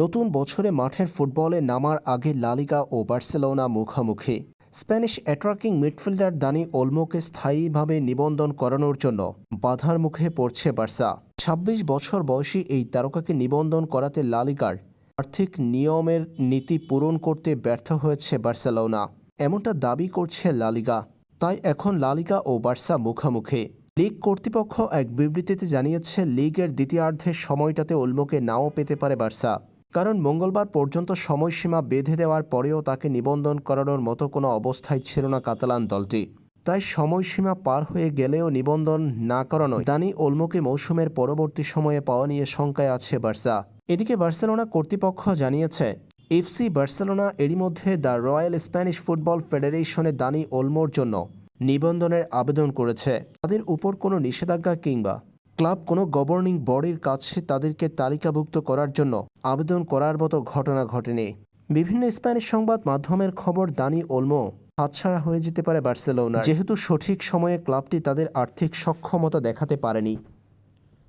নতুন বছরে মাঠের ফুটবলে নামার আগে লালিগা ও বার্সেলোনা মুখোমুখি। স্প্যানিশ অ্যাট্রাকিং মিডফিল্ডার দানি ওলমোকে স্থায়ীভাবে নিবন্ধন করানোর জন্য বাধার মুখে পড়ছে বার্সা। ছাব্বিশ বছর বয়সী এই তারকাকে নিবন্ধন করাতে লালিগার আর্থিক নিয়মের নীতি পূরণ করতে ব্যর্থ হয়েছে বার্সেলোনা। এমনটা দাবি করছে লালিগা তাই এখন লালিগা ও বার্সা মুখোমুখি। লিগ কর্তৃপক্ষ এক বিবৃতিতে জানিয়েছে, লিগের দ্বিতীয়ার্ধের সময়টাতে ওলমোকে নাও পেতে পারে বার্সা। কারণ মঙ্গলবার পর্যন্ত সময়সীমা বেঁধে দেওয়ার পরেও তাকে নিবন্ধন করানোর মতো কোনো অবস্থায় ছিল না কাতালান দলটি। তাই সময়সীমা পার হয়ে গেলেও নিবন্ধন না করানোয় দানি ওলমোকে মৌসুমের পরবর্তী সময়ে পাওয়া নিয়ে শঙ্কায় আছে বার্সা। এদিকে বার্সেলোনা কর্তৃপক্ষ জানিয়েছে, এফসি বার্সেলোনা এরই মধ্যে দ্য রয়্যাল স্প্যানিশ ফুটবল ফেডারেশনে দানি ওলমোর জন্য নিবন্ধনের আবেদন করেছে। তাদের উপর কোনো নিষেধাজ্ঞা কিংবা ক্লাব কোনো গভর্নিং বডির কাছে তাদেরকে তালিকাভুক্ত করার জন্য আবেদন করার মতো ঘটনা ঘটেনি। বিভিন্ন স্প্যানিশ সংবাদ মাধ্যমের খবর দানি ওলমো হাতছাড়া হয়ে যেতে পারে বার্সেলোনা যেহেতু সঠিক সময়ে ক্লাবটি তাদের আর্থিক সক্ষমতা দেখাতে পারেনি।